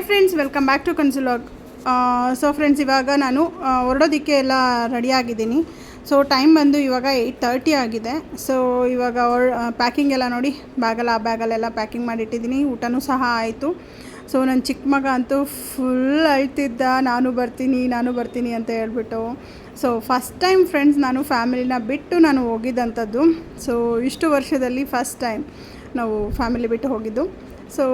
Hi friends welcome back to ಕನ್ಸುಲಾಗ್ so friends ಇವಾಗ ನಾನು ಹೊರಡೋದಕ್ಕೆ ಎಲ್ಲ ರೆಡಿ ಆಗಿದ್ದೀನಿ. ಸೊ ಟೈಮ್ ಬಂದು ಇವಾಗ ಏಯ್ಟ್ ತರ್ಟಿ ಆಗಿದೆ. ಸೊ ಇವಾಗ ಪ್ಯಾಕಿಂಗ್ ಎಲ್ಲ ನೋಡಿ ಬ್ಯಾಗಲ್ಲ ಆ ಬ್ಯಾಗಲ್ಲೆಲ್ಲ ಪ್ಯಾಕಿಂಗ್ ಮಾಡಿಟ್ಟಿದ್ದೀನಿ. ಊಟನೂ ಸಹ ಆಯಿತು. ಸೊ ನನ್ನ ಚಿಕ್ಕ ಮಗ ಅಂತೂ ಫುಲ್ ಅಳ್ತಿದ್ದ. ನಾನು ಬರ್ತೀನಿ ನಾನು ಬರ್ತೀನಿ ಅಂತ ಹೇಳ್ಬಿಟ್ಟು. ಸೊ ಫಸ್ಟ್ ಟೈಮ್ ಫ್ರೆಂಡ್ಸ್ ನಾನು ಫ್ಯಾಮಿಲಿನ ಬಿಟ್ಟು ನಾನು ಹೋಗಿದ್ದಂಥದ್ದು ಸೊ ಇಷ್ಟು ವರ್ಷದಲ್ಲಿ ಫಸ್ಟ್ ಟೈಮ್ ನಾವು ಫ್ಯಾಮಿಲಿ ಬಿಟ್ಟು ಹೋಗಿದ್ದು. ಸೊ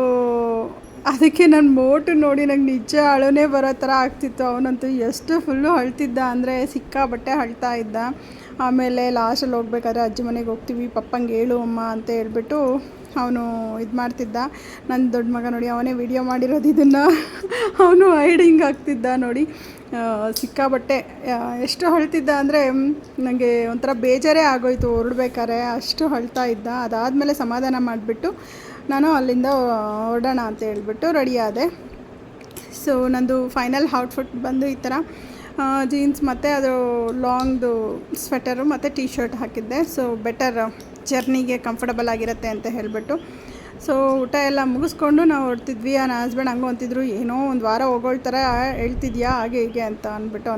ಅದಕ್ಕೆ ನನ್ನ ಮೋಟು ನೋಡಿ ನಂಗೆ ನಿಜ ಅಳೋನೇ ಬರೋ ಥರ ಆಗ್ತಿತ್ತು. ಅವನಂತೂ ಎಷ್ಟು ಫುಲ್ಲು ಅಳ್ತಿದ್ದ ಅಂದರೆ ಸಿಕ್ಕಾಬಟ್ಟೆ ಅಳ್ತಾ ಇದ್ದ. ಆಮೇಲೆ ಲಾಸ್ಟಲ್ಲಿ ಹೋಗ್ಬೇಕಾದ್ರೆ ಅಜ್ಜಿ ಮನೆಗೆ ಹೋಗ್ತೀವಿ, ಪಪ್ಪಂಗೆ ಹೇಳು ಅಮ್ಮ ಅಂತ ಹೇಳ್ಬಿಟ್ಟು ಅವನು ಇದು ಮಾಡ್ತಿದ್ದ. ನನ್ನ ದೊಡ್ಡ ಮಗ ನೋಡಿ ಅವನೇ ವಿಡಿಯೋ ಮಾಡಿರೋದು ಇದನ್ನು. ಅವನು ಹೈಡಿಂಗ್ ಆಗ್ತಿದ್ದ ನೋಡಿ. ಸಿಕ್ಕ ಸಿಕ್ಕಾಬಟ್ಟೆ ಎಷ್ಟು ಅಳ್ತಿದ್ದ ಅಂದರೆ ನನಗೆ ಒಂಥರ ಬೇಜಾರೇ ಆಗೋಯ್ತು. ಹೊರಡ್ಬೇಕಾದ್ರೆ ಅಷ್ಟು ಅಳ್ತಾ ಇದ್ದ. ಅದಾದಮೇಲೆ ಸಮಾಧಾನ ಮಾಡಿಬಿಟ್ಟು ನಾನು ಅಲ್ಲಿಂದ ಹೊರಡೋಣ ಅಂತ ಹೇಳ್ಬಿಟ್ಟು ರೆಡಿ ಆದೆ. ಸೊ ನಂದು ಫೈನಲ್ ಔಟ್ಫಿಟ್ ಬಂದು ಈ ಥರ ಜೀನ್ಸ್ ಮತ್ತು ಅದು ಲಾಂಗ್ದು ಸ್ವೆಟರು ಮತ್ತು ಟೀ ಶರ್ಟ್ ಹಾಕಿದ್ದೆ. ಸೊ ಬೆಟರ್ ಜರ್ನಿಗೆ ಕಂಫರ್ಟಬಲ್ ಆಗಿರುತ್ತೆ ಅಂತ ಹೇಳಿಬಿಟ್ಟು. ಸೊ ಊಟ ಎಲ್ಲ ಮುಗಿಸ್ಕೊಂಡು ನಾವು ಹೊರಡ್ತಿದ್ವಿ ನನ್ನ ಹಸ್ಬೆಂಡ್ ಹಂಗೆ ಅಂತಿದ್ರು, ಏನೋ ಒಂದು ವಾರ ಹೋಗೋಳ್ತಾರೆ ಹೇಳ್ತಿದ್ಯಾ? ಹಾಗೆ ಹೀಗೆ ಅಂತ ಅಂದ್ಬಿಟ್ಟು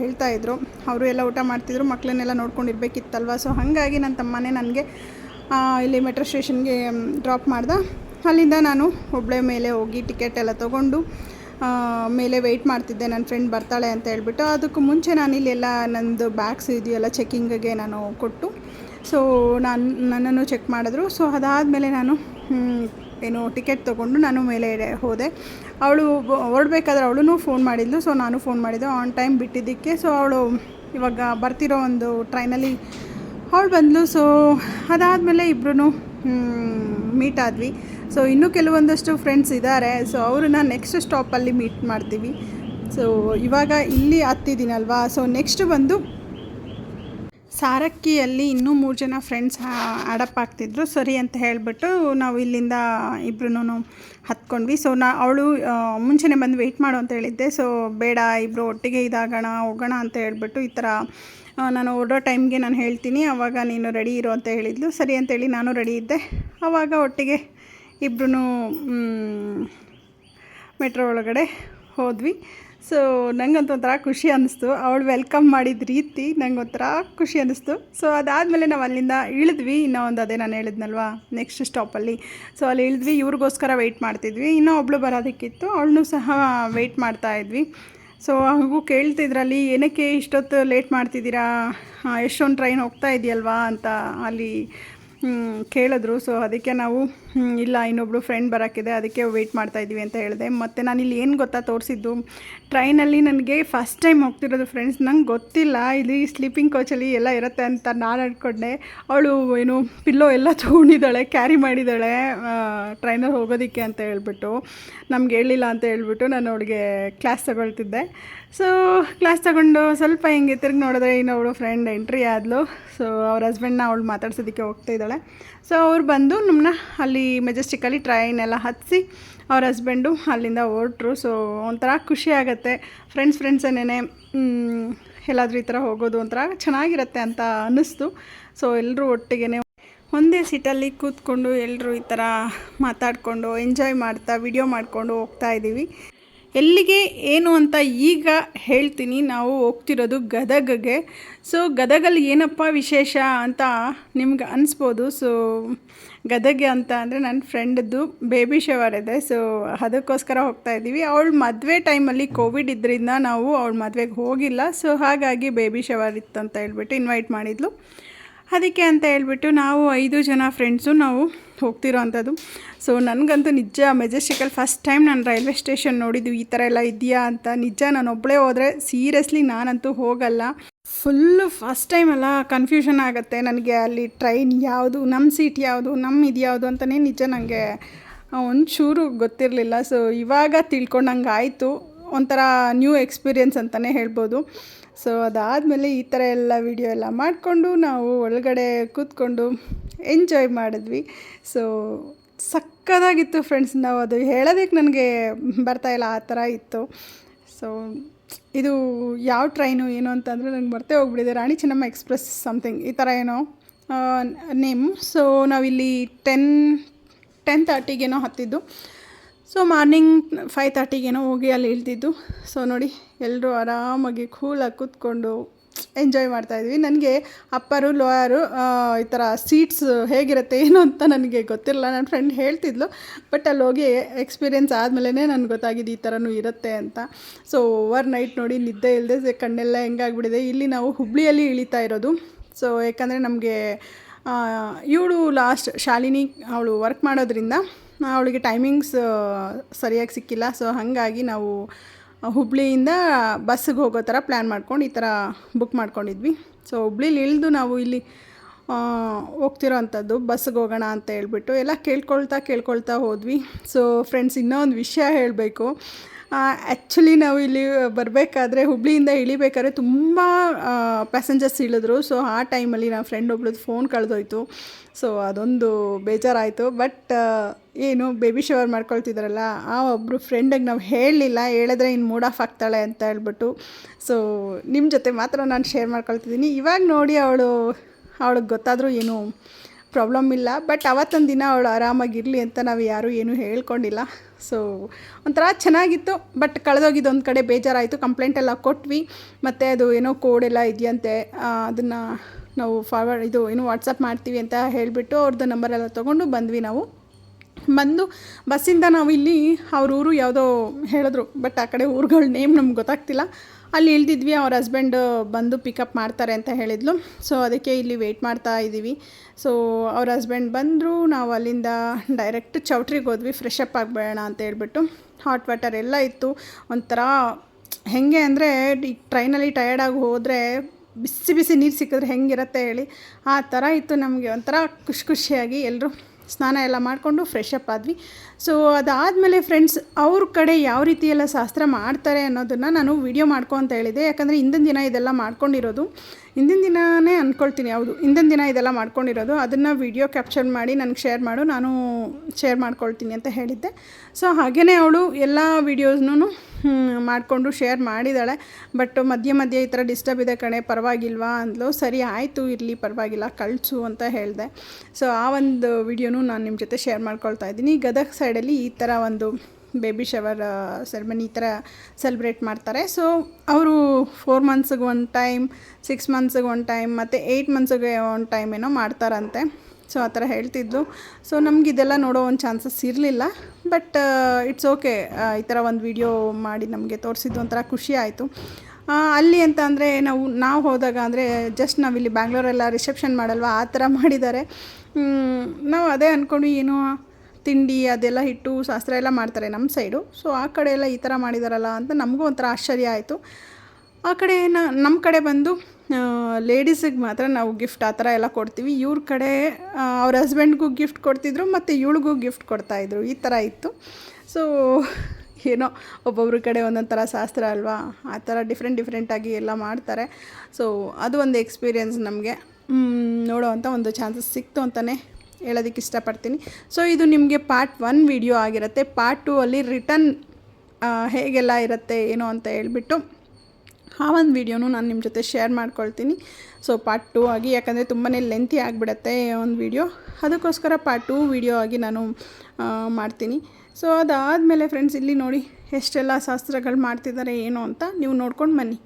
ಹೇಳ್ತಾ ಇದ್ರು. ಅವರು ಎಲ್ಲ ಊಟ ಮಾಡ್ತಿದ್ರು ಮಕ್ಕಳನ್ನೆಲ್ಲ ನೋಡ್ಕೊಂಡಿರ್ಬೇಕಿತ್ತಲ್ವ? ಸೊ ಹಾಗಾಗಿ ನನ್ನ ತಮ್ಮನೇ ನನಗೆ ಇಲ್ಲಿ ಮೆಟ್ರೋ ಸ್ಟೇಷನ್ಗೆ ಡ್ರಾಪ್ ಮಾಡ್ದೆ. ಅಲ್ಲಿಂದ ನಾನು ಒಬ್ಬಳೆ ಮೇಲೆ ಹೋಗಿ ಟಿಕೆಟ್ ಎಲ್ಲ ತೊಗೊಂಡು ಮೇಲೆ ವೆಯ್ಟ್ ಮಾಡ್ತಿದ್ದೆ. ನನ್ನ ಫ್ರೆಂಡ್ ಬರ್ತಾಳೆ ಅಂತ ಹೇಳ್ಬಿಟ್ಟು. ಅದಕ್ಕೂ ಮುಂಚೆ ನಾನು ಇಲ್ಲೆಲ್ಲ ನಂದು ಬ್ಯಾಗ್ಸ್ ಇದೆಯಲ್ಲ ಚೆಕ್ಕಿಂಗ್ಗೆ ನಾನು ಕೊಟ್ಟು. ಸೊ ನಾನು, ನನ್ನನ್ನು ಚೆಕ್ ಮಾಡಿದ್ರು. ಸೊ ಅದಾದಮೇಲೆ ನಾನು ಏನು ಟಿಕೆಟ್ ತೊಗೊಂಡು ನಾನು ಮೇಲೆ ಹೋದೆ. ಅವಳು ಹೊರಡ್ಬೇಕಾದ್ರೆ ಅವಳು ಫೋನ್ ಮಾಡಿದ್ಲು. ಸೊ ನಾನು ಫೋನ್ ಮಾಡಿದ್ದೆ. On time ಬಿಟ್ಟಿದ್ದಕ್ಕೆ. ಸೊ ಅವಳು ಇವಾಗ ಬರ್ತಿರೋ ಒಂದು ಟ್ರೈನಲ್ಲಿ ಅವಳು ಬಂದಳು ಸೊ ಅದಾದಮೇಲೆ ಇಬ್ಬರೂ ಮೀಟ್ ಆದ್ವಿ. ಸೊ ಇನ್ನೂ ಕೆಲವೊಂದಷ್ಟು ಫ್ರೆಂಡ್ಸ್ ಇದ್ದಾರೆ ಸೊ ಅವ್ರನ್ನ ನೆಕ್ಸ್ಟ್ ಸ್ಟಾಪಲ್ಲಿ ಮೀಟ್ ಮಾಡ್ತೀವಿ. ಸೊ ಇವಾಗ ಇಲ್ಲಿ ಹತ್ತಿದ್ದೀನಲ್ವಾ? ಸೊ ನೆಕ್ಸ್ಟ್ ಬಂದು ಸಾರಕ್ಕಿಯಲ್ಲಿ ಇನ್ನೂ ಮೂರು ಜನ ಫ್ರೆಂಡ್ಸ್ ಅಡಪ್ ಆಗ್ತಿದ್ರು. ಸರಿ ಅಂತ ಹೇಳಿಬಿಟ್ಟು ನಾವು ಇಲ್ಲಿಂದ ಇಬ್ರು ಹತ್ಕೊಂಡ್ವಿ. ಸೊ ನಾ, ಅವಳು ಮುಂಚೆನೇ ಬಂದು ವೆಯ್ಟ್ ಮಾಡು ಅಂತ ಹೇಳಿದ್ದೆ. ಸೊ ಬೇಡ ಇಬ್ಬರು ಒಟ್ಟಿಗೆ ಇದಾಗೋಣ, ಹೋಗೋಣ ಅಂತ ಹೇಳಿಬಿಟ್ಟು ಈ ಥರ ನಾನು ಹೊರಡೋ ಟೈಮ್ಗೆ ನಾನು ಹೇಳ್ತೀನಿ ಆವಾಗ ನೀನು ರೆಡಿ ಇರು ಅಂತ ಹೇಳಿದ್ಲು. ಸರಿ ಅಂತೇಳಿ ನಾನು ರೆಡಿ ಇದ್ದೆ. ಆವಾಗ ಒಟ್ಟಿಗೆ ಇಬ್ಬರೂ ಮೆಟ್ರೋ ಒಳಗಡೆ ಹೋದ್ವಿ. ಸೊ ನಂಗಂತ ಒಂಥರ ಖುಷಿ ಅನ್ನಿಸ್ತು ಅವಳು ವೆಲ್ಕಮ್ ಮಾಡಿದ ರೀತಿ ನಂಗೆ ಒಂಥರ ಖುಷಿ ಅನ್ನಿಸ್ತು ಸೊ ಅದಾದಮೇಲೆ ನಾವು ಅಲ್ಲಿಂದ ಇಳಿದ್ವಿ. ಇನ್ನೂ ಒಂದು ಅದೇ ನಾನು ಹೇಳಿದ್ನಲ್ವಾ ನೆಕ್ಸ್ಟ್ ಸ್ಟಾಪಲ್ಲಿ ಸೊ ಅಲ್ಲಿ ಇಳಿದ್ವಿ. ಇವ್ರಿಗೋಸ್ಕರ ವೆಯ್ಟ್ ಮಾಡ್ತಿದ್ವಿ. ಇನ್ನೂ ಒಬ್ಳು ಬರೋದಕ್ಕಿತ್ತು. ಅವಳನ್ನೂ ಸಹ ವೆಯ್ಟ್ ಮಾಡ್ತಾ ಇದ್ವಿ. ಸೊ ಹಾಗೂ ಕೇಳ್ತಿದ್ರಲ್ಲಿ ಏನಕ್ಕೆ ಇಷ್ಟೊತ್ತು ಲೇಟ್ ಮಾಡ್ತಿದ್ದೀರಾ? ಎಷ್ಟೊಂದು ಟ್ರೈನ್ ಹೋಗ್ತಾ ಇದೆಯಲ್ವಾ ಅಂತ ಅಲ್ಲಿ ಕೇಳಿದ್ರು. ಸೊ ಅದಕ್ಕೆ ನಾವು ಇಲ್ಲ ಇನ್ನೊಬ್ಳು ಫ್ರೆಂಡ್ ಬರೋಕ್ಕಿದೆ, ಅದಕ್ಕೆ ವೆಯ್ಟ್ ಮಾಡ್ತಾ ಇದ್ದೀವಿ ಅಂತ ಹೇಳಿದೆ. ಮತ್ತು ಇಲ್ಲಿ ಏನು ಗೊತ್ತಾ ತೋರಿಸಿದ್ದು? ಟ್ರೈನಲ್ಲಿ ನನಗೆ ಫಸ್ಟ್ ಟೈಮ್ ಹೋಗ್ತಿರೋದು ಫ್ರೆಂಡ್ಸ್ ನಂಗೆ ಗೊತ್ತಿಲ್ಲ. ಇಲ್ಲಿ ಸ್ಲೀಪಿಂಗ್ ಕೋಚಲ್ಲಿ ಎಲ್ಲ ಇರುತ್ತೆ ಅಂತ ನಾನು ಅಂದ್ಕೊಂಡೆ ಅವಳು ಏನು ಪಿಲ್ಲೋ ಎಲ್ಲ ತೊಗೊಂಡಿದ್ದಾಳೆ ಕ್ಯಾರಿ ಮಾಡಿದ್ದಾಳೆ ಟ್ರೈನಲ್ಲಿ ಹೋಗೋದಕ್ಕೆ ಅಂತ ಹೇಳ್ಬಿಟ್ಟು, ನಮ್ಗೆ ಹೇಳಿಲ್ಲ ಅಂತ ಹೇಳ್ಬಿಟ್ಟು ನಾನು ಅವಳಿಗೆ ಕ್ಲಾಸ್ ತಗೊಳ್ತಿದ್ದೆ. ಸೊ ಕ್ಲಾಸ್ ತಗೊಂಡು ಸ್ವಲ್ಪ ಹಿಂಗೆ ತಿರುಗಿ ನೋಡಿದ್ರೆ ಅವಳು ಫ್ರೆಂಡ್ ಎಂಟ್ರಿ ಆದ್ಲು. ಸೊ ಅವ್ರ ಹಸ್ಬೆಂಡ್ನ ಅವಳು ಮಾತಾಡ್ಸೋದಕ್ಕೆ ಹೋಗ್ತಾ ಇದ್ದಾಳೆ. ಸೊ ಅವ್ರು ಬಂದು ನಮ್ಮನ್ನ ಅಲ್ಲಿ ಮೆಜೆಸ್ಟಿಕಲ್ಲಿ ಟ್ರೈನ್ ಎಲ್ಲ ಹತ್ತಿಸಿ ಅವ್ರ ಹಸ್ಬೆಂಡು ಅಲ್ಲಿಂದ ಹೊರಟ್ರು. ಸೊ ಒಂಥರ ಖುಷಿ ಆಗುತ್ತೆ. ಫ್ರೆಂಡ್ಸ್ ಫ್ರೆಂಡ್ಸನ್ನೇ ಎಲ್ಲಾದರೂ ಈ ಥರ ಹೋಗೋದು ಒಂಥರ ಚೆನ್ನಾಗಿರುತ್ತೆ ಅಂತ ಅನ್ನಿಸ್ತು. ಸೊ ಎಲ್ಲರೂ ಒಟ್ಟಿಗೆ ಒಂದೇ ಸೀಟಲ್ಲಿ ಕೂತ್ಕೊಂಡು ಎಲ್ಲರೂ ಈ ಥರ ಮಾತಾಡಿಕೊಂಡು ಎಂಜಾಯ್ ಮಾಡ್ತಾ ವಿಡಿಯೋ ಮಾಡಿಕೊಂಡು ಹೋಗ್ತಾ ಇದ್ದೀವಿ. ಎಲ್ಲಿಗೆ ಏನು ಅಂತ ಈಗ ಹೇಳ್ತೀನಿ. ನಾವು ಹೋಗ್ತಿರೋದು ಗದಗಗೆ. ಸೊ ಗದಗಲ್ಲಿ ಏನಪ್ಪ ವಿಶೇಷ ಅಂತ ನಿಮ್ಗೆ ಅನಿಸ್ಬೋದು. ಸೊ ಗದಗೆ ಅಂತ ಅಂದರೆ ನನ್ನ ಫ್ರೆಂಡ್ದು ಬೇಬಿ ಶವರ್ ಇದೆ. ಸೊ ಅದಕ್ಕೋಸ್ಕರ ಹೋಗ್ತಾ ಇದ್ದೀವಿ. ಅವಳ ಮದುವೆ ಟೈಮಲ್ಲಿ ಕೋವಿಡ್ ಇದ್ದರಿಂದ ನಾವು ಅವಳ ಮದುವೆಗೆ ಹೋಗಿಲ್ಲ. ಸೊ ಹಾಗಾಗಿ ಬೇಬಿ ಶವರ್ ಇತ್ತು ಅಂತ ಹೇಳ್ಬಿಟ್ಟು ಇನ್ವೈಟ್ ಮಾಡಿದ್ಲು. ಅದಕ್ಕೆ ಅಂತ ಹೇಳ್ಬಿಟ್ಟು ನಾವು ಐದು ಜನ ಫ್ರೆಂಡ್ಸು ನಾವು ಹೋಗ್ತಿರೋ ಅಂಥದ್ದು. ಸೊ ನನಗಂತೂ ನಿಜ ಮೆಜೆಸ್ಟಿಕಲ್ ಫಸ್ಟ್ ಟೈಮ್ ನಾನು ರೈಲ್ವೆ ಸ್ಟೇಷನ್ ನೋಡಿದ್ದು, ಈ ಥರ ಎಲ್ಲ ಇದೆಯಾ ಅಂತ ನಿಜ ನಾನು ಒಬ್ಬಳೇ ಹೋದರೆ ಸೀರಿಯಸ್ಲಿ ನಾನಂತೂ ಹೋಗಲ್ಲ. ಫುಲ್ಲು ಫಸ್ಟ್ ಟೈಮ್ ಎಲ್ಲ ಕನ್ಫ್ಯೂಷನ್ ಆಗುತ್ತೆ ನನಗೆ ಅಲ್ಲಿ ಟ್ರೈನ್ ಯಾವುದು ನಮ್ಮ ಸೀಟ್ ಯಾವುದು ನಮ್ಮ ಇದು ಯಾವುದು ಅಂತಲೇ ನಿಜ ನನಗೆ ಒಂಚೂರು ಗೊತ್ತಿರಲಿಲ್ಲ. ಸೊ ಇವಾಗ ತಿಳ್ಕೊಂಡಂಗೆ ಆಯಿತು ಒಂಥರ ನ್ಯೂ ಎಕ್ಸ್ಪೀರಿಯನ್ಸ್ ಅಂತಲೇ ಹೇಳ್ಬೋದು. ಸೊ ಅದಾದಮೇಲೆ ಈ ಥರ ಎಲ್ಲ ವಿಡಿಯೋ ಎಲ್ಲ ಮಾಡಿಕೊಂಡು ನಾವು ಒಳಗಡೆ ಕೂತ್ಕೊಂಡು ಎಂಜಾಯ್ ಮಾಡಿದ್ವಿ. ಸೊ ಸಕ್ಕದಾಗಿತ್ತು ಫ್ರೆಂಡ್ಸ್ ನಾವು ಅದು ಹೇಳೋದಕ್ಕೆ ನನಗೆ ಬರ್ತಾಯಿಲ್ಲ ಆ ಥರ ಇತ್ತು. ಸೊ ಇದು ಯಾವ ಟ್ರೈನು ಏನು ಅಂತಂದರೆ ನನಗೆ ಬರ್ತೇ ಹೋಗ್ಬಿಟ್ಟಿದೆ. ರಾಣಿ ಚೆನ್ನಮ್ಮ ಎಕ್ಸ್ಪ್ರೆಸ್ ಸಮಥಿಂಗ್ ಈ ಥರ ಏನೋ ನೇಮ್. ಸೊ ನಾವಿಲ್ಲಿ ಟೆನ್ ಟೆನ್ ತರ್ಟಿಗೇನೋ ಹತ್ತಿದ್ದು. ಸೊ ಮಾರ್ನಿಂಗ್ ಫೈವ್ ತರ್ಟಿಗೇನೋ ಹೋಗಿ ಅಲ್ಲಿ ಇಳ್ದಿದ್ದು ಸೊ ನೋಡಿ ಎಲ್ಲರೂ ಆರಾಮಾಗಿ ಕೂಲಾಗಿ ಕೂತ್ಕೊಂಡು ಎಂಜಾಯ್ ಮಾಡ್ತಾಯಿದ್ವಿ ನನಗೆ ಅಪ್ಪರು, ಲೋಯರು ಈ ಥರ ಸೀಟ್ಸ್ ಹೇಗಿರುತ್ತೆ ಏನು ಅಂತ ನನಗೆ ಗೊತ್ತಿರಲ್ಲ ನನ್ನ ಫ್ರೆಂಡ್ ಹೇಳ್ತಿದ್ಲು ಬಟ್ ಅಲ್ಲಿ ಹೋಗಿ ಎಕ್ಸ್ಪೀರಿಯೆನ್ಸ್ ಆದಮೇಲೆ ನನಗೆ ಗೊತ್ತಾಗಿದೆ ಈ ಥರನೂ ಇರುತ್ತೆ ಅಂತ. ಸೊ ಓವರ್ ನೈಟ್ ನೋಡಿ, ನಿದ್ದೆ ಇಲ್ಲದೆ ಕಣ್ಣೆಲ್ಲ ಹೆಂಗಾಗ್ಬಿಡಿದೆ ಇಲ್ಲಿ ನಾವು ಹುಬ್ಳಿಯಲ್ಲಿ ಇಳಿತಾ ಇರೋದು. ಸೊ ಯಾಕಂದರೆ ನಮಗೆ ಇವಳು ಲಾಸ್ಟ್ ಶಾಲಿನಿ, ಅವಳು ವರ್ಕ್ ಮಾಡೋದ್ರಿಂದ ಅವಳಿಗೆ ಟೈಮಿಂಗ್ಸ್ ಸರಿಯಾಗಿ ಸಿಕ್ಕಿಲ್ಲ. ಸೊ ಹಾಗಾಗಿ ನಾವು ಹುಬ್ಳಿಯಿಂದ ಬಸ್ಸಿಗೆ ಹೋಗೋ ಥರ ಪ್ಲ್ಯಾನ್ ಮಾಡ್ಕೊಂಡು ಈ ಥರ ಬುಕ್ ಮಾಡ್ಕೊಂಡಿದ್ವಿ. ಸೊ ಹುಬ್ಳೀಲಿ ಇಳಿದು ನಾವು ಇಲ್ಲಿ ಹೋಗ್ತಿರೋ ಅಂಥದ್ದು ಬಸ್ಸಿಗೆ ಹೋಗೋಣ ಅಂತ ಹೇಳ್ಬಿಟ್ಟು ಎಲ್ಲ ಕೇಳ್ಕೊಳ್ತಾ ಕೇಳ್ಕೊಳ್ತಾ ಹೋದ್ವಿ. ಸೊ ಫ್ರೆಂಡ್ಸ್ ಇನ್ನೂ ಒಂದು ವಿಷಯ ಹೇಳಬೇಕು. ಆ್ಯಕ್ಚುಲಿ ನಾವು ಇಲ್ಲಿ ಬರಬೇಕಾದ್ರೆ, ಹುಬ್ಳಿಯಿಂದ ಇಳಿಬೇಕಾದ್ರೆ ತುಂಬ ಪ್ಯಾಸೆಂಜರ್ಸ್ ಇಳಿದ್ರು. ಸೊ ಆ ಟೈಮಲ್ಲಿ ನಮ್ಮ ಫ್ರೆಂಡ್ ಒಬ್ಳದ್ದು ಫೋನ್ ಕಳೆದೋಯ್ತು. ಸೊ ಅದೊಂದು ಬೇಜಾರಾಯಿತು. ಬಟ್ ಏನು ಬೇಬಿ ಶವರ್ ಮಾಡ್ಕೊಳ್ತಿದ್ರಲ್ಲ, ಆ ಒಬ್ಬರು ಫ್ರೆಂಡಿಗೆ ನಾವು ಹೇಳಲಿಲ್ಲ, ಹೇಳಿದ್ರೆ ಇನ್ನು ಮೂಡ್ ಆಫ್ ಆಗ್ತಾಳೆ ಅಂತ ಹೇಳ್ಬಿಟ್ಟು. ಸೊ ನಿಮ್ಮ ಜೊತೆ ಮಾತ್ರ ನಾನು ಶೇರ್ ಮಾಡ್ಕೊಳ್ತಿದ್ದೀನಿ ಇವಾಗ ನೋಡಿ ಅವಳು, ಅವಳಿಗೆ ಗೊತ್ತಾದರೂ ಏನು ಪ್ರಾಬ್ಲಮ್ ಇಲ್ಲ. ಬಟ್ ಅವತ್ತೊಂದು ದಿನ ಅವಳು ಆರಾಮಾಗಿರಲಿ ಅಂತ ನಾವು ಯಾರೂ ಏನೂ ಹೇಳ್ಕೊಂಡಿಲ್ಲ. ಸೊ ಒಂಥರ ಚೆನ್ನಾಗಿತ್ತು. ಬಟ್ ಕಳೆದೋಗಿದ್ದು ಒಂದು ಕಡೆ ಬೇಜಾರಾಯಿತು. ಕಂಪ್ಲೇಂಟ್ ಎಲ್ಲ ಕೊಟ್ವಿ. ಮತ್ತು ಅದು ಏನೋ ಕೋಡ್ ಎಲ್ಲ ಇದೆಯಂತೆ. ಅದನ್ನು ನಾವು ಫಾರ್ವರ್ಡ್ ಇದು ಏನು ವಾಟ್ಸಪ್ ಮಾಡ್ತೀವಿ ಅಂತ ಹೇಳಿಬಿಟ್ಟು ಅವ್ರದ್ದು ನಂಬರೆಲ್ಲ ತೊಗೊಂಡು ಬಂದ್ವಿ ನಾವು. ಬಂದು ಬಸ್ಸಿಂದ ನಾವು ಇಲ್ಲಿ ಅವ್ರ ಊರು ಯಾವುದೋ ಹೇಳಿದ್ರು. ಬಟ್ ಆ ಕಡೆ ಊರುಗಳ ನೇಮ್ ನಮ್ಗೆ ಗೊತ್ತಾಗ್ತಿಲ್ಲ. ಅಲ್ಲಿ ಇಳ್ದಿದ್ವಿ, ಅವ್ರ ಹಸ್ಬೆಂಡ್ ಬಂದು ಪಿಕಪ್ ಮಾಡ್ತಾರೆ ಅಂತ ಹೇಳಿದ್ಲು. ಸೊ ಅದಕ್ಕೆ ಇಲ್ಲಿ ವೆಯ್ಟ್ ಮಾಡ್ತಾ ಇದ್ದೀವಿ. ಸೊ ಅವ್ರ ಹಸ್ಬೆಂಡ್ ಬಂದರು, ನಾವು ಅಲ್ಲಿಂದ ಡೈರೆಕ್ಟ್ ಚೌಟ್ರಿಗೆ ಹೋದ್ವಿ. ಫ್ರೆಶ್ ಅಪ್ ಆಗಬೇಡ ಅಂತ ಹೇಳ್ಬಿಟ್ಟು. ಹಾಟ್ ವಾಟರ್ ಎಲ್ಲ ಇತ್ತು. ಒಂಥರ ಹೇಗೆ ಅಂದರೆ ಈ ಟ್ರೈನಲ್ಲಿ ಟಯರ್ಡಾಗಿ ಹೋದರೆ ಬಿಸಿ ಬಿಸಿ ನೀರು ಸಿಕ್ಕಿದ್ರೆ ಹೆಂಗಿರುತ್ತೆ ಹೇಳಿ. ಆ ಥರ ಇತ್ತು ನಮಗೆ. ಒಂಥರ ಖುಷಿ ಖುಷಿಯಾಗಿ ಎಲ್ಲರೂ ಸ್ನಾನ ಎಲ್ಲ ಮಾಡಿಕೊಂಡು ಫ್ರೆಶ್ ಅಪ್ ಆದ್ವಿ. ಸೊ ಅದಾದಮೇಲೆ ಫ್ರೆಂಡ್ಸ್ ಅವ್ರ ಕಡೆ ಯಾವ ರೀತಿ ಎಲ್ಲ ಶಾಸ್ತ್ರ ಮಾಡ್ತಾರೆ ಅನ್ನೋದನ್ನು ನಾನು ವಿಡಿಯೋ ಮಾಡ್ಕೊ ಅಂತ ಹೇಳಿದೆ. ಯಾಕಂದರೆ ಹಿಂದಿನ ದಿನ ಇದೆಲ್ಲ ಮಾಡ್ಕೊಂಡಿರೋದು. ಹಿಂದಿನ ದಿನವೇ ಅಂದ್ಕೊಳ್ತೀನಿ ಹೌದು. ಹಿಂದಿನ ದಿನ ಇದೆಲ್ಲ ಮಾಡ್ಕೊಂಡಿರೋದು. ಅದನ್ನು ವಿಡಿಯೋ ಕ್ಯಾಪ್ಚರ್ ಮಾಡಿ ನನಗೆ ಶೇರ್ ಮಾಡು. ನಾನು ಶೇರ್ ಮಾಡ್ಕೊಳ್ತೀನಿ ಅಂತ ಹೇಳಿದ್ದೆ. ಸೊ ಹಾಗೆಯೇ ಅವಳು ಎಲ್ಲ ವೀಡಿಯೋಸ್ನೂ ಮಾಡಿಕೊಂಡು ಶೇರ್ ಮಾಡಿದ್ದಾಳೆ ಬಟ್ ಮಧ್ಯೆ ಮಧ್ಯೆ ಈ ಥರ ಡಿಸ್ಟರ್ಬ್ ಇದೆ ಕಣೆ, ಪರವಾಗಿಲ್ವಾ ಅಂದ್ಲು. ಸರಿ, ಆಯಿತು, ಇರಲಿ, ಪರವಾಗಿಲ್ಲ, ಕಳಿಸು ಅಂತ ಹೇಳಿದೆ. ಸೊ ಆ ಒಂದು ವಿಡಿಯೋನು ನಾನು ನಿಮ್ಮ ಜೊತೆ ಶೇರ್ ಮಾಡ್ಕೊಳ್ತಾ ಇದ್ದೀನಿ. ಗದಗ ಸೈಡಲ್ಲಿ ಈ ಥರ ಒಂದು ಬೇಬಿ ಶವರ್ ಸೆರೆಮನಿ ಈ ಥರ ಸೆಲೆಬ್ರೇಟ್ ಮಾಡ್ತಾರೆ. ಸೊ, ಅವರು ಫೋರ್ ಮಂತ್ಸಿಗೆ ಒನ್ ಟೈಮ್, ಸಿಕ್ಸ್ ಮಂತ್ಸಿಗೆ ಒನ್ ಟೈಮ್, ಮತ್ತು ಏಯ್ಟ್ ಮಂತ್ಸಿಗೆ ಒನ್ ಟೈಮ್ ಏನೋ ಮಾಡ್ತಾರಂತೆ. ಸೊ, ಆ ಥರ ಹೇಳ್ತಿದ್ದು ಸೊ, ನಮ್ಗೆ ಇದೆಲ್ಲ ನೋಡೋ ಒಂದು ಚಾನ್ಸಸ್ ಇರಲಿಲ್ಲ. But it's okay. ಈ ಥರ ಒಂದು ವಿಡಿಯೋ ಮಾಡಿ ನಮಗೆ ತೋರಿಸಿದ್ದು ಒಂಥರ ಖುಷಿ ಆಯಿತು. ಅಲ್ಲಿ ಅಂತ ಅಂದರೆ ನಾವು ನಾವು ಹೋದಾಗ ಅಂದರೆ ಜಸ್ಟ್ ನಾವಿಲ್ಲಿ ಬ್ಯಾಂಗ್ಳೂರೆಲ್ಲ ರಿಸೆಪ್ಷನ್ ಮಾಡಲ್ವ? ಆ ಥರ ಮಾಡಿದ್ದಾರೆ. ನಾವು ಅದೇ ಅಂದ್ಕೊಂಡು ಏನು ತಿಂಡಿ ಅದೆಲ್ಲ ಹಿಟ್ಟು, ಶಾಸ್ತ್ರ ಎಲ್ಲ ಮಾಡ್ತಾರೆ ನಮ್ಮ ಸೈಡು. ಸೊ ಆ ಕಡೆ ಎಲ್ಲ ಈ ಥರ ಮಾಡಿದಾರಲ್ಲ ಅಂತ ನಮಗೂ ಒಂಥರ ಆಶ್ಚರ್ಯ ಆಯಿತು. ಆ ಕಡೆ ನಮ್ಮ ಕಡೆ ಬಂದು ಲೇಡೀಸಿಗೆ ಮಾತ್ರ ನಾವು ಗಿಫ್ಟ್ ಆ ಥರ ಎಲ್ಲ ಕೊಡ್ತೀವಿ. ಇವ್ರ ಕಡೆ ಅವ್ರ ಹಸ್ಬೆಂಡ್ಗೂ ಗಿಫ್ಟ್ ಕೊಡ್ತಿದ್ರು, ಮತ್ತು ಇವಳಿಗೂ ಗಿಫ್ಟ್ ಕೊಡ್ತಾಯಿದ್ರು ಈ ಥರ ಇತ್ತು. ಸೊ ಏನೋ ಒಬ್ಬೊಬ್ರ ಕಡೆ ಒಂದೊಂದು ಥರ ಶಾಸ್ತ್ರ ಅಲ್ವಾ? ಆ ಥರ ಡಿಫ್ರೆಂಟ್ ಡಿಫ್ರೆಂಟಾಗಿ ಎಲ್ಲ ಮಾಡ್ತಾರೆ. ಸೊ ಅದು ಒಂದು ಎಕ್ಸ್ಪೀರಿಯೆನ್ಸ್ ನಮಗೆ. ನೋಡೋ ಅಂಥ ಒಂದು ಚಾನ್ಸಸ್ ಸಿಕ್ತು ಅಂತಲೇ ಹೇಳೋದಕ್ಕೆ ಇಷ್ಟಪಡ್ತೀನಿ. ಸೊ ಇದು ನಿಮಗೆ ಪಾರ್ಟ್ ಒನ್ ವಿಡಿಯೋ ಆಗಿರುತ್ತೆ. ಪಾರ್ಟ್ ಟೂ ಅಲ್ಲಿ ರಿಟರ್ನ್ ಹೇಗೆಲ್ಲ ಇರುತ್ತೆ, ಏನು ಅಂತ ಹೇಳ್ಬಿಟ್ಟು ಆ ಒಂದು ವೀಡಿಯೋನು ನಾನು ನಿಮ್ಮ ಜೊತೆ ಶೇರ್ ಮಾಡ್ಕೊಳ್ತೀನಿ. ಸೊ ಪಾರ್ಟ್ ಟೂ ಆಗಿ, ಯಾಕಂದರೆ ತುಂಬಾ ಲೆಂತಿ ಆಗಿಬಿಡತ್ತೆ ಒಂದು ವೀಡಿಯೋ ಅದಕ್ಕೋಸ್ಕರ ಪಾರ್ಟ್ ಟೂ ವೀಡಿಯೋ ಆಗಿ ನಾನು ಮಾಡ್ತೀನಿ. ಸೊ ಅದಾದಮೇಲೆ ಫ್ರೆಂಡ್ಸ್ ಇಲ್ಲಿ ನೋಡಿ, ಎಷ್ಟೆಲ್ಲ ಶಾಸ್ತ್ರಗಳು ಮಾಡ್ತಿದ್ದಾರೆ, ಏನು ಅಂತ ನೀವು ನೋಡ್ಕೊಂಡು ಬನ್ನಿ.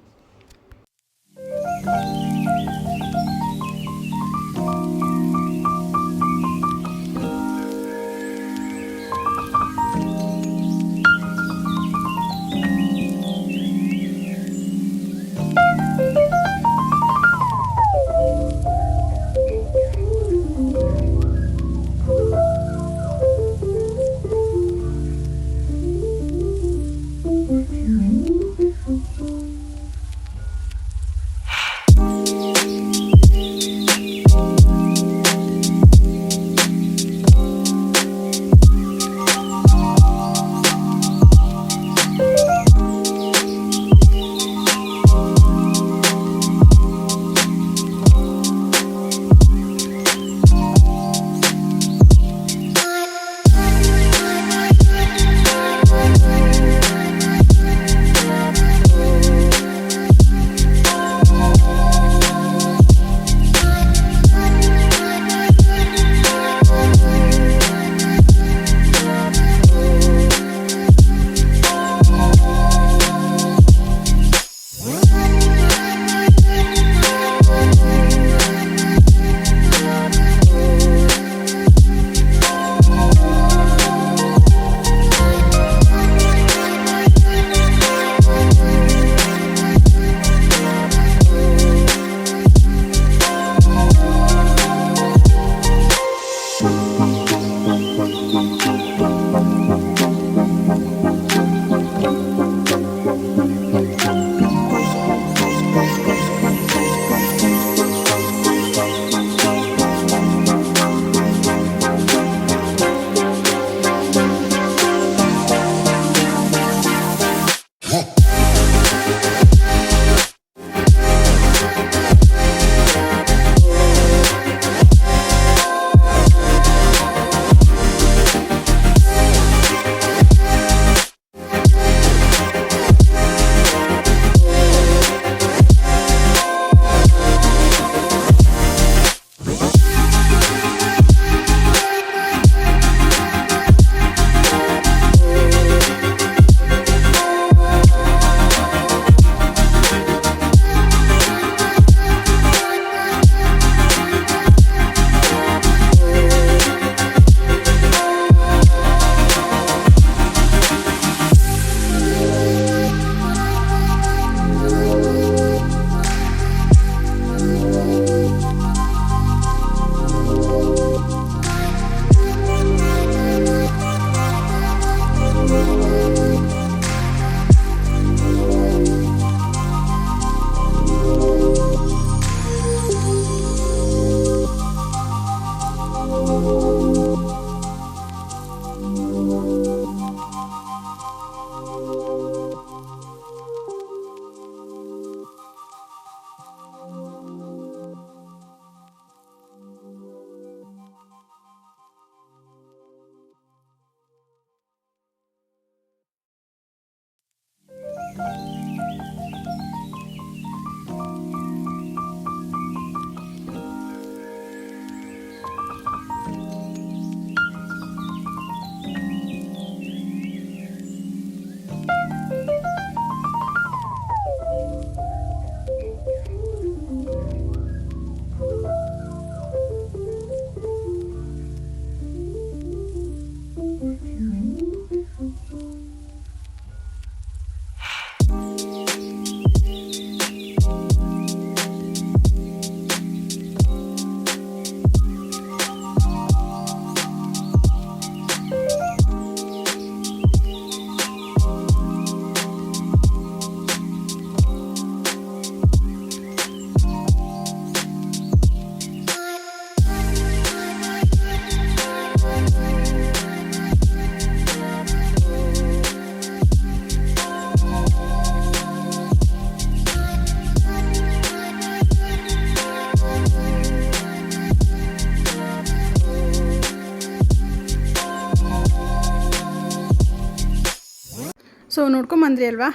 ನೋಡ್ಕೊಂಬಂದ್ರಿ ಅಲ್ವಾ?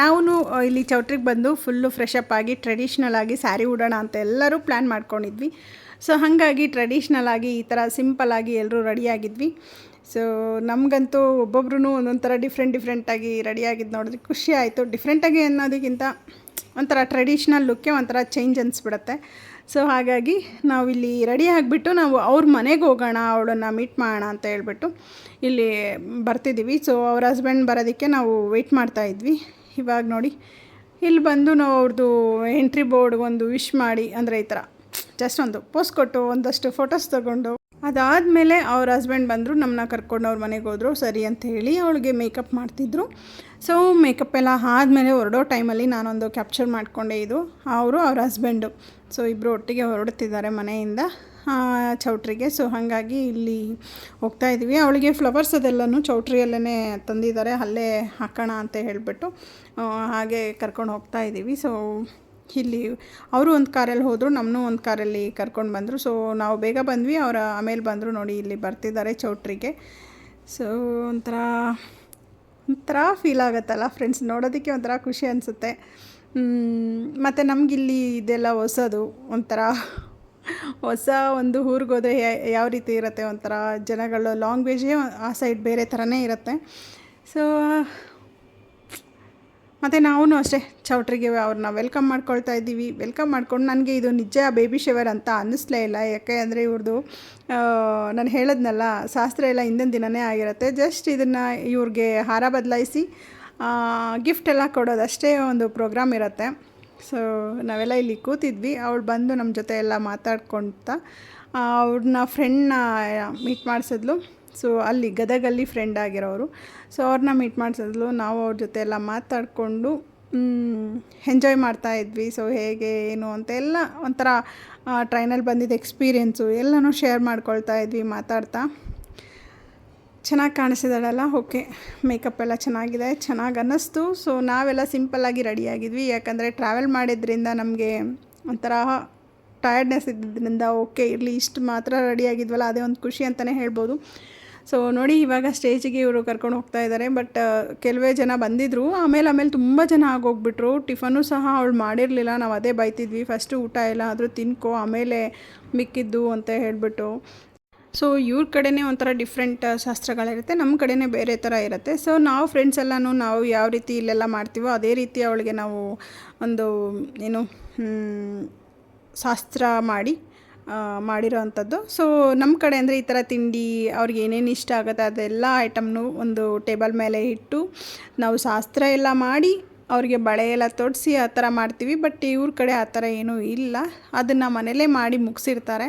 ನಾವು ಇಲ್ಲಿ ಚೌಟ್ರಿಗೆ ಬಂದು ಫುಲ್ಲು ಫ್ರೆಶಪ್ ಆಗಿ ಟ್ರೆಡಿಷ್ನಲ್ ಆಗಿ ಸ್ಯಾರಿ ಉಡೋಣ ಅಂತ ಎಲ್ಲರೂ ಪ್ಲ್ಯಾನ್ ಮಾಡ್ಕೊಂಡಿದ್ವಿ. ಸೊ ಹಾಗಾಗಿ ಟ್ರೆಡಿಷ್ನಲ್ ಆಗಿ ಈ ಥರ ಆಗಿ ಎಲ್ಲರೂ ರೆಡಿಯಾಗಿದ್ವಿ ಸೊ ನಮಗಂತೂ ಒಬ್ಬೊಬ್ರು ಒಂದೊಂಥರ ಥರ ಡಿಫ್ರೆಂಟ್ ಡಿಫ್ರೆಂಟಾಗಿ ರೆಡಿಯಾಗಿದ್ದು ನೋಡಿದ್ರೆ ಖುಷಿ ಆಯಿತು. ಡಿಫ್ರೆಂಟಾಗಿ ಅನ್ನೋದಕ್ಕಿಂತ ಒಂಥರ ಟ್ರೆಡಿಷ್ನಲ್ ಲುಕ್ಕೇ ಒಂಥರ ಚೇಂಜ್ ಅನಿಸ್ಬಿಡುತ್ತೆ. ಸೊ ಹಾಗಾಗಿ ನಾವಿಲ್ಲಿ ರೆಡಿ ಆಗಿಬಿಟ್ಟು ನಾವು ಅವ್ರ ಮನೆಗೆ ಹೋಗೋಣ, ಅವಳನ್ನು ಮೀಟ್ ಮಾಡೋಣ ಅಂತ ಹೇಳ್ಬಿಟ್ಟು ಇಲ್ಲಿ ಬರ್ತಿದ್ದೀವಿ ಸೊ ಅವ್ರ ಹಸ್ಬೆಂಡ್ ಬರೋದಕ್ಕೆ ನಾವು ವೆಯ್ಟ್ ಮಾಡ್ತಾಯಿದ್ವಿ ಇವಾಗ ನೋಡಿ, ಇಲ್ಲಿ ಬಂದು ನಾವು ಅವ್ರದ್ದು ಎಂಟ್ರಿ ಬೋರ್ಡ್ ಒಂದು ವಿಶ್ ಮಾಡಿ, ಅಂದರೆ ಈ ಥರ ಜಸ್ಟ್ ಒಂದು ಪೋಸ್ಟ್ ಕೊಟ್ಟು ಒಂದಷ್ಟು ಫೋಟೋಸ್ ತೊಗೊಂಡು ಅದಾದಮೇಲೆ ಅವ್ರ ಹಸ್ಬೆಂಡ್ ಬಂದರು ನಮ್ಮನ್ನ ಕರ್ಕೊಂಡು ಅವ್ರ ಮನೆಗೆ ಹೋದರು. ಸರಿ ಅಂತ ಹೇಳಿ ಅವಳಿಗೆ ಮೇಕಪ್ ಮಾಡ್ತಿದ್ರು. ಸೊ ಮೇಕಪ್ ಎಲ್ಲ ಆದಮೇಲೆ ಹೊರಡೋ ಟೈಮಲ್ಲಿ ನಾನೊಂದು ಕ್ಯಾಪ್ಚರ್ ಮಾಡಿಕೊಂಡೆ ಇದು. ಅವರು ಅವ್ರ ಹಸ್ಬೆಂಡು ಸೊ ಇಬ್ಬರು ಒಟ್ಟಿಗೆ ಹೊರಡ್ತಿದ್ದಾರೆ ಮನೆಯಿಂದ ಚೌಟ್ರಿಗೆ. ಸೊ ಹಾಗಾಗಿ ಇಲ್ಲಿ ಹೋಗ್ತಾ ಇದ್ದೀವಿ ಅವಳಿಗೆ ಫ್ಲವರ್ಸ್ ಅದೆಲ್ಲನೂ ಚೌಟ್ರಿಯಲ್ಲೇ ತಂದಿದ್ದಾರೆ. ಅಲ್ಲೇ ಹಾಕೋಣ ಅಂತ ಹೇಳಿಬಿಟ್ಟು ಹಾಗೆ ಕರ್ಕೊಂಡು ಹೋಗ್ತಾ ಇದ್ದೀವಿ ಸೊ ಇಲ್ಲಿ ಅವರು ಒಂದು ಕಾರಲ್ಲಿ ಹೋದರು ನಮ್ಮನ್ನೂ ಒಂದು ಕಾರಲ್ಲಿ ಕರ್ಕೊಂಡು ಬಂದರು. ಸೊ ನಾವು ಬೇಗ ಬಂದ್ವಿ. ಅವರ ಆಮೇಲೆ ಬಂದರು ನೋಡಿ, ಇಲ್ಲಿ ಬರ್ತಿದ್ದಾರೆ ಚೌಟ್ರಿಗೆ. ಸೊ ಒಂಥರ ಒಂಥರ ಫೀಲ್ ಆಗುತ್ತಲ್ಲ ಫ್ರೆಂಡ್ಸ್ ನೋಡೋದಕ್ಕೆ ಒಂಥರ ಖುಷಿ ಅನಿಸುತ್ತೆ. ಮತ್ತು ನಮಗಿಲ್ಲಿ ಇದೆಲ್ಲ ಹೊಸದು, ಒಂಥರ ಹೊಸ ಒಂದು ಊರಿಗೆ ಹೋದರೆ ಯಾವ ರೀತಿ ಇರುತ್ತೆ ಒಂಥರ ಜನಗಳು ಲಾಂಗ್ವೇಜೇ ಆ ಸೈಡ್ ಬೇರೆ ಥರನೇ ಇರುತ್ತೆ. ಸೊ ಮತ್ತು ನಾವೂ ಅಷ್ಟೇ ಚೌಟ್ರಿಗೆ ಅವ್ರನ್ನ ವೆಲ್ಕಮ್ ಮಾಡ್ಕೊಳ್ತಾ ಇದ್ದೀವಿ. ವೆಲ್ಕಮ್ ಮಾಡ್ಕೊಂಡು ನನಗೆ ಇದು ನಿಜ ಬೇಬಿ ಶವರ್ ಅಂತ ಅನ್ನಿಸ್ಲೇ ಇಲ್ಲ. ಯಾಕೆ ಅಂದರೆ ಇವ್ರದ್ದು ನಾನು ಹೇಳದ್ನಲ್ಲ, ಶಾಸ್ತ್ರ ಎಲ್ಲ ಹಿಂದಿನ ದಿನವೇ ಆಗಿರುತ್ತೆ. ಜಸ್ಟ್ ಇದನ್ನು ಇವ್ರಿಗೆ ಹಾರ ಬದಲಾಯಿಸಿ ಗಿಫ್ಟ್ ಎಲ್ಲ ಕೊಡೋದಷ್ಟೇ ಒಂದು ಪ್ರೋಗ್ರಾಮ್ ಇರುತ್ತೆ. ಸೊ ನಾವೆಲ್ಲ ಇಲ್ಲಿ ಕೂತಿದ್ವಿ. ಅವಳು ಬಂದು ನಮ್ಮ ಜೊತೆ ಎಲ್ಲ ಮಾತಾಡ್ಕೊಳ್ತಾ ಅವ್ರನ್ನ ಫ್ರೆಂಡ್ನ ಮೀಟ್ ಮಾಡಿಸಿದ್ಲು. ಸೊ ಅಲ್ಲಿ ಗದಗಲ್ಲಿ ಫ್ರೆಂಡ್ ಆಗಿರೋರು. ಸೊ ಅವ್ರನ್ನ ಮೀಟ್ ಮಾಡಿಸಿದ್ಲು. ನಾವು ಅವ್ರ ಜೊತೆ ಎಲ್ಲ ಮಾತಾಡಿಕೊಂಡು ಎಂಜಾಯ್ ಮಾಡ್ತಾ ಇದ್ವಿ. ಸೊ ಹೇಗೆ, ಏನು ಅಂತ ಎಲ್ಲ ಒಂಥರ ಟ್ರೈನಲ್ಲಿ ಬಂದಿದ್ದ ಎಕ್ಸ್ಪೀರಿಯೆನ್ಸು ಎಲ್ಲನೂ ಶೇರ್ ಮಾಡ್ಕೊಳ್ತಾ ಇದ್ವಿ, ಮಾತಾಡ್ತಾ. ಚೆನ್ನಾಗಿ ಕಾಣಿಸಿದಾಳಲ್ಲ? ಓಕೆ ಮೇಕಪ್ ಎಲ್ಲ ಚೆನ್ನಾಗಿದೆ. ಚೆನ್ನಾಗಿ ಅನ್ನಿಸ್ತು. ಸೊ ನಾವೆಲ್ಲ ಸಿಂಪಲ್ಲಾಗಿ ರೆಡಿಯಾಗಿದ್ವಿ ಯಾಕಂದರೆ ಟ್ರಾವೆಲ್ ಮಾಡಿದ್ರಿಂದ ನಮಗೆ ಒಂಥರ ಟಯರ್ಡ್ನೆಸ್ ಇದ್ದಿದ್ದರಿಂದ ಓಕೆ ಇರಲಿ, ಇಷ್ಟು ಮಾತ್ರ ರೆಡಿಯಾಗಿದ್ವಲ್ಲ ಅದೇ ಒಂದು ಖುಷಿ ಅಂತಲೇ ಹೇಳ್ಬೋದು. ಸೊ ನೋಡಿ, ಇವಾಗ ಸ್ಟೇಜಿಗೆ ಇವರು ಕರ್ಕೊಂಡು ಹೋಗ್ತಾ ಇದ್ದಾರೆ ಬಟ್ ಕೆಲವೇ ಜನ ಬಂದಿದ್ದರು ಆಮೇಲೆ ಆಮೇಲೆ ತುಂಬ ಜನ ಆಗೋಗ್ಬಿಟ್ರು. ಟಿಫನು ಸಹ ಅವಳು ಮಾಡಿರಲಿಲ್ಲ. ನಾವು ಅದೇ ಬೈತಿದ್ವಿ. ಫಸ್ಟು ಊಟ ಎಲ್ಲ ಆದರೂ ತಿನ್ಕೋ, ಆಮೇಲೆ ಮಿಕ್ಕಿದ್ದು ಅಂತ ಹೇಳಿಬಿಟ್ಟು. ಸೊ ಇವ್ರ ಕಡೆನೇ ಒಂಥರ ಡಿಫ್ರೆಂಟ್ ಶಾಸ್ತ್ರಗಳಿರುತ್ತೆ. ನಮ್ಮ ಕಡೆನೇ ಬೇರೆ ಥರ ಇರುತ್ತೆ. ಸೊ ನಾವು ಫ್ರೆಂಡ್ಸ್ ಎಲ್ಲನೂ ನಾವು ಯಾವ ರೀತಿ ಇಲ್ಲೆಲ್ಲ ಮಾಡ್ತೀವೋ ಅದೇ ರೀತಿ ಅವಳಿಗೆ ನಾವು ಒಂದು, ಏನು ಶಾಸ್ತ್ರ ಮಾಡಿ ಮಾಡಿರೋ ಅಂಥದ್ದು ಸೊ ನಮ್ಮ ಕಡೆ ಅಂದರೆ ಈ ಥರ ತಿಂಡಿ, ಅವ್ರಿಗೆ ಏನೇನು ಇಷ್ಟ ಆಗುತ್ತೆ ಅದೆಲ್ಲ ಐಟಮ್ನು ಒಂದು ಟೇಬಲ್ ಮೇಲೆ ಇಟ್ಟು, ನಾವು ಶಾಸ್ತ್ರ ಎಲ್ಲ ಮಾಡಿ, ಅವ್ರಿಗೆ ಬಳೆ ಎಲ್ಲ ತೊಡಿಸಿ ಆ ಥರ ಮಾಡ್ತೀವಿ. ಬಟ್ ಇವ್ರ ಕಡೆ ಆ ಥರ ಏನೂ ಇಲ್ಲ. ಅದನ್ನು ಮನೇಲೇ ಮಾಡಿ ಮುಗಿಸಿರ್ತಾರೆ.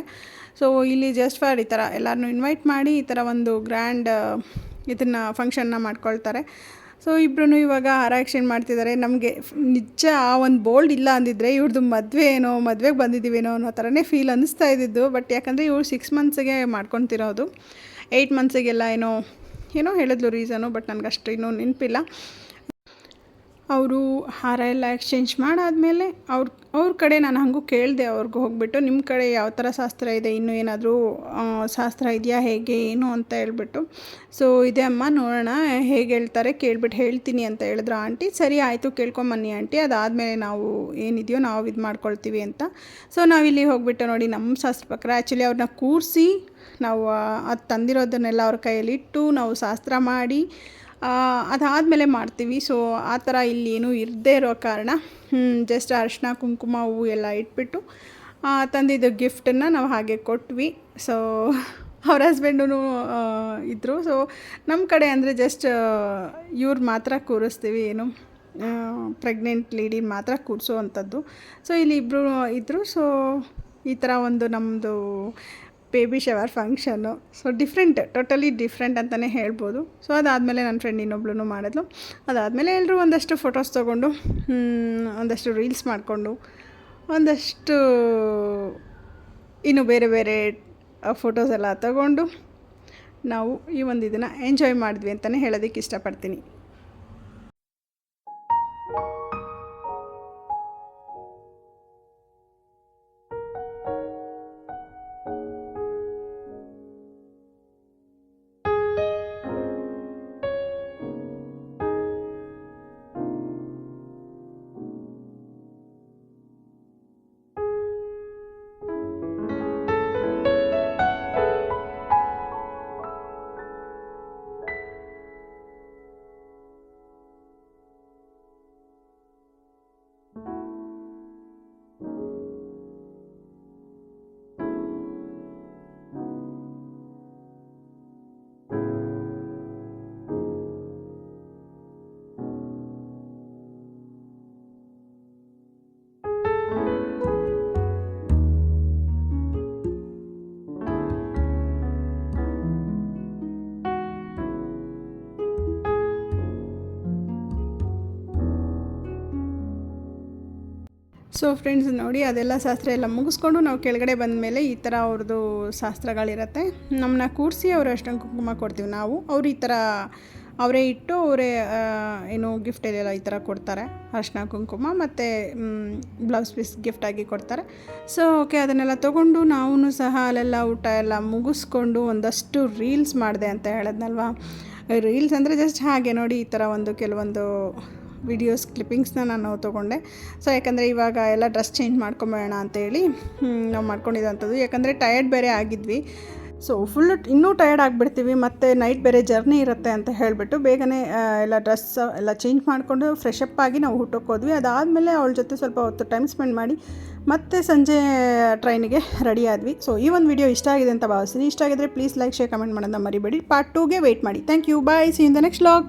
ಸೊ ಇಲ್ಲಿ ಜಸ್ಟ್ ಫಾರ್ ಈ ಥರ ಎಲ್ಲರನ್ನೂ ಇನ್ವೈಟ್ ಮಾಡಿ ಈ ಥರ ಒಂದು ಗ್ರ್ಯಾಂಡ್ ಇದನ್ನು ಫಂಕ್ಷನ್ನ ಮಾಡ್ಕೊಳ್ತಾರೆ. ಸೊ ಇಬ್ಬರೂ ಇವಾಗ ಹಾರ ಎಕ್ಸ್ಚೇಂಜ್ ಮಾಡ್ತಿದ್ದಾರೆ ನಮಗೆ ನಿಜ ಆ ಒಂದು ಬೋಲ್ಡ್ ಇಲ್ಲ ಅಂದಿದ್ರೆ ಇವ್ರದ್ದು ಮದುವೆ ಏನೋ, ಮದುವೆಗೆ ಬಂದಿದ್ದೀವೇನೋ ಅನ್ನೋ ಥರನೇ ಫೀಲ್ ಅನ್ನಿಸ್ತಾ ಇದ್ದಿದ್ದು. ಬಟ್ ಯಾಕಂದರೆ ಇವ್ರು ಸಿಕ್ಸ್ ಮಂತ್ಸಿಗೆ ಮಾಡ್ಕೊತಿರೋದು. ಏಯ್ಟ್ ಮಂತ್ಸಿಗೆಲ್ಲ ಏನೋ ಏನೋ ಹೇಳಿದ್ಲು ರೀಸನು ಬಟ್ ನನಗೆ ಅಷ್ಟು ಇನ್ನೂ ನೆನಪಿಲ್ಲ. ಅವರು ಹಾರ ಎಲ್ಲ ಎಕ್ಸ್ಚೇಂಜ್ ಮಾಡಾದಮೇಲೆ ಅವ್ರ ಅವ್ರ ಕಡೆ ನಾನು ಹಾಗೂ ಕೇಳಿದೆ ಅವ್ರಿಗೆ ಹೋಗಿಬಿಟ್ಟು ನಿಮ್ಮ ಕಡೆ ಯಾವ ಥರ ಶಾಸ್ತ್ರ ಇದೆ? ಇನ್ನೂ ಏನಾದರೂ ಶಾಸ್ತ್ರ ಇದೆಯಾ? ಹೇಗೆ? ಏನು? ಅಂತ ಹೇಳ್ಬಿಟ್ಟು. ಸೊ ಇದೆ ಅಮ್ಮ, ನೋಡೋಣ. ಹೇಗೆ ಹೇಳ್ತಾರೆ? ಕೇಳ್ಬಿಟ್ಟು ಹೇಳ್ತೀನಿ ಅಂತ ಹೇಳಿದ್ರು ಆಂಟಿ. ಸರಿ, ಆಯಿತು, ಕೇಳ್ಕೊಂಬನ್ನಿ ಆಂಟಿ. ಅದಾದಮೇಲೆ ನಾವು ಏನಿದೆಯೋ ನಾವು ಇದು ಮಾಡ್ಕೊಳ್ತೀವಿ ಅಂತ. ಸೊ ನಾವಿಲ್ಲಿ ಹೋಗ್ಬಿಟ್ಟು ನೋಡಿ ನಮ್ಮ ಶಾಸ್ತ್ರ ಪ್ರಕಾರ ಆ್ಯಕ್ಚುಲಿ ಅವ್ರನ್ನ ಕೂರಿಸಿ, ನಾವು ಅದು ತಂದಿರೋದನ್ನೆಲ್ಲ ಅವ್ರ ಕೈಯಲ್ಲಿಟ್ಟು, ನಾವು ಶಾಸ್ತ್ರ ಮಾಡಿ ಅದಾದಮೇಲೆ ಮಾಡ್ತೀವಿ. ಸೊ ಆ ಥರ ಇಲ್ಲಿ ಏನೂ ಇರದೇ ಇರೋ ಕಾರಣ ಜಸ್ಟ್ ಅರಿಶಿನ, ಕುಂಕುಮ ಹೂವು ಎಲ್ಲ ಇಟ್ಬಿಟ್ಟು ತಂದಿದ್ದ ಗಿಫ್ಟನ್ನು ನಾವು ಹಾಗೆ ಕೊಟ್ವಿ. ಸೊ ಅವ್ರ ಹಸ್ಬೆಂಡೂ ಇದ್ದರು ಸೊ ನಮ್ಮ ಕಡೆ ಅಂದರೆ ಜಸ್ಟ್ ಇವ್ರು ಮಾತ್ರ ಕೂರಿಸ್ತೀವಿ. ಏನು ಪ್ರೆಗ್ನೆಂಟ್ ಲೇಡಿ ಮಾತ್ರ ಕೂರಿಸೋ ಅಂಥದ್ದು ಸೊ ಇಲ್ಲಿ ಇಬ್ಬರು ಇದ್ದರು ಸೊ ಈ ಥರ ಒಂದು ನಮ್ಮದು baby shower function so different totally different ಅಂತಲೇ ಹೇಳ್ಬೋದು. ಸೊ ಅದಾದಮೇಲೆ ನನ್ನ ಫ್ರೆಂಡ್ ಇನ್ನೊಬ್ಳು ಮಾಡಿದ್ಲು. ಅದಾದಮೇಲೆ ಎಲ್ಲರೂ ಒಂದಷ್ಟು ಫೋಟೋಸ್ ತೊಗೊಂಡು ಒಂದಷ್ಟು ರೀಲ್ಸ್ ಮಾಡಿಕೊಂಡು, ಒಂದಷ್ಟು ಇನ್ನು ಬೇರೆ ಬೇರೆ ಫೋಟೋಸ್ ಎಲ್ಲ ತಗೊಂಡು, ನಾವು ಈ ಒಂದು ಇದನ್ನು ಎಂಜಾಯ್ ಮಾಡಿದ್ವಿ ಅಂತಲೇ ಹೇಳೋದಕ್ಕೆ ಇಷ್ಟಪಡ್ತೀನಿ. ಸೊ ಫ್ರೆಂಡ್ಸ್ ನೋಡಿ, ಅದೆಲ್ಲ ಶಾಸ್ತ್ರ ಎಲ್ಲ ಮುಗಿಸ್ಕೊಂಡು ನಾವು ಕೆಳಗಡೆ ಬಂದ ಮೇಲೆ ಈ ಥರ ಅವ್ರದ್ದು ಶಾಸ್ತ್ರಗಳಿರತ್ತೆ. ನಮ್ಮನ್ನ ಕೂರಿಸಿ ಅವರು ಅಷ್ಟೊಂದು ಕುಂಕುಮ ಕೊಡ್ತೀವಿ ನಾವು. ಅವ್ರು ಈ ಥರ, ಅವರೇ ಇಟ್ಟು ಅವರೇ ಏನು ಗಿಫ್ಟ್ ಎಲ್ಲ ಈ ಥರ ಕೊಡ್ತಾರೆ. ಅರ್ಶಿನ ಕುಂಕುಮ ಮತ್ತು ಬ್ಲೌಸ್ ಪೀಸ್ ಗಿಫ್ಟಾಗಿ ಕೊಡ್ತಾರೆ. ಸೊ ಓಕೆ ಅದನ್ನೆಲ್ಲ ತೊಗೊಂಡು ನಾವು ಸಹ ಅಲ್ಲೆಲ್ಲ ಊಟ ಎಲ್ಲ ಮುಗಿಸ್ಕೊಂಡು ಒಂದಷ್ಟು ರೀಲ್ಸ್ ಮಾಡಿದೆ ಅಂತ ಹೇಳೋದ್ನಲ್ವಾ? ರೀಲ್ಸ್ ಅಂದರೆ ಜಸ್ಟ್ ಹಾಗೆ ನೋಡಿ ಈ ಥರ ಒಂದು ಕೆಲವೊಂದು ವಿಡಿಯೋಸ್ ಕ್ಲಿಪ್ಪಿಂಗ್ಸ್ನ ನಾನು ತೊಗೊಂಡೆ. ಸೊ ಯಾಕಂದರೆ ಇವಾಗ ಎಲ್ಲ ಡ್ರೆಸ್ ಚೇಂಜ್ ಮಾಡ್ಕೊಂಬೇಡ ಅಂತೇಳಿ ನಾವು ಮಾಡ್ಕೊಂಡಿದ್ದಂಥದ್ದು ಯಾಕಂದರೆ ಟಯರ್ಡ್ ಬೇರೆ ಆಗಿದ್ವಿ. ಸೊ ಫುಲ್ ಇನ್ನೂ ಟಯರ್ಡ್ ಆಗಿಬಿಡ್ತೀವಿ, ಮತ್ತು ನೈಟ್ ಬೇರೆ ಜರ್ನಿ ಇರುತ್ತೆ ಅಂತ ಹೇಳಿಬಿಟ್ಟು ಬೇಗನೆ ಎಲ್ಲ ಡ್ರೆಸ್ ಎಲ್ಲ ಚೇಂಜ್ ಮಾಡಿಕೊಂಡು ಫ್ರೆಶ್ ಅಪ್ ಆಗಿ ನಾವು ಊಟಕ್ಕೆ ಹೋದ್ವಿ. ಅದಾದಮೇಲೆ ಅವಳ ಜೊತೆ ಸ್ವಲ್ಪ ಹೊತ್ತು ಟೈಮ್ ಸ್ಪೆಂಡ್ ಮಾಡಿ ಮತ್ತೆ ಸಂಜೆ ಟ್ರೈನಿಗೆ ರೆಡಿ ಆದ್ವಿ. ಸೊ ಈ ಒಂದು ವಿಡಿಯೋ ಇಷ್ಟ ಆಗಿದೆ ಅಂತ ಭಾವಿಸ್ತೀನಿ. ಇಷ್ಟ ಆಗಿದ್ರೆ ಪ್ಲೀಸ್ ಲೈಕ್ ಶೇರ್ ಕಮೆಂಟ್ ಮಾಡೋದನ್ನ ಮರಿಬೇಡಿ. ಪಾರ್ಟ್ ಟೂಗೆ ವೆಯ್ಟ್ ಮಾಡಿ. Thank you bye see in the next log